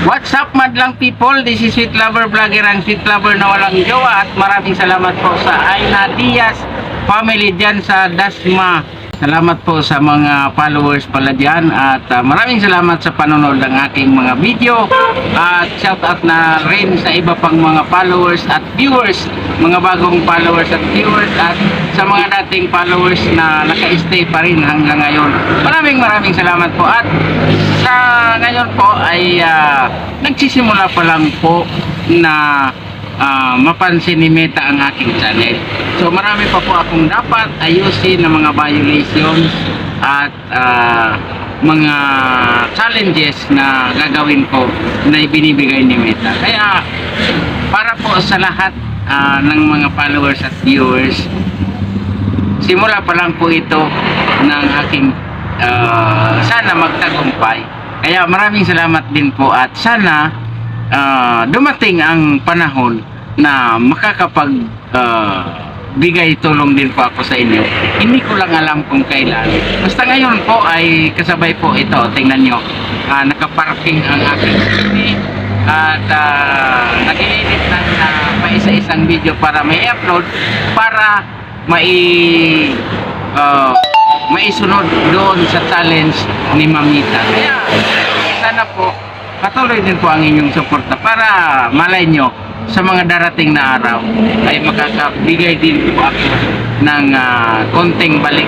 What's up madlang people? This is Sweet Lover Vlogger ang Sweet Lover na walang jowa at maraming salamat po sa Aina Diaz family dyan sa Dasma. Salamat po sa mga followers pala dyan at ah, maraming salamat sa panonood ng aking mga video at shout out na rin sa iba pang mga followers at viewers mga bagong followers at viewers at sa mga dating followers na naka-stay pa rin hanggang ngayon. Maraming maraming salamat po at ay ah, nagsisimula pa lang po na ah, mapansin ni Meta ang aking channel. So marami pa po akong dapat ayusin ng mga violations at ah, mga challenges na gagawin ko na ibinibigay ni Meta. Kaya para po sa lahat ah, ng mga followers at viewers, simula pa lang po ito ng aking ah, sana magtagumpay. Kaya maraming salamat din po at sana ah, dumating ang panahon na makakapag ah, bigay tulong din po ako sa inyo. Hindi ko lang alam kung kailan. Basta ngayon po ay kasabay po ito. Tingnan nyo. ah, nakaparking ang aking scooty at uh, nag-edit ng ah, paisa-isang video para may upload para mai uh, maisunod doon sa challenge ni Mamita. Kaya sana po patuloy din po ang inyong suporta para malay nyo sa mga darating na araw ay makakabigay din po ako ng ah, konting balik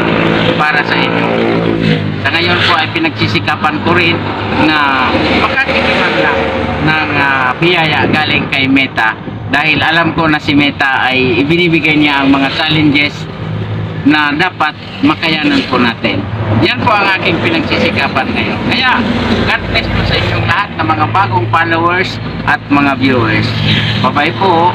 para sa inyo. Sa ngayon po ay pinagsisikapan ko rin na makakitiman lang ng ah, biyaya galing kay Meta dahil alam ko na si Meta ay ibinibigay niya ang mga challenges na dapat makayanan po natin. Yan po ang aking pinagsisikapan ngayon. Kaya, God bless po sa inyong lahat ng mga bagong followers at mga viewers. Bye-bye po.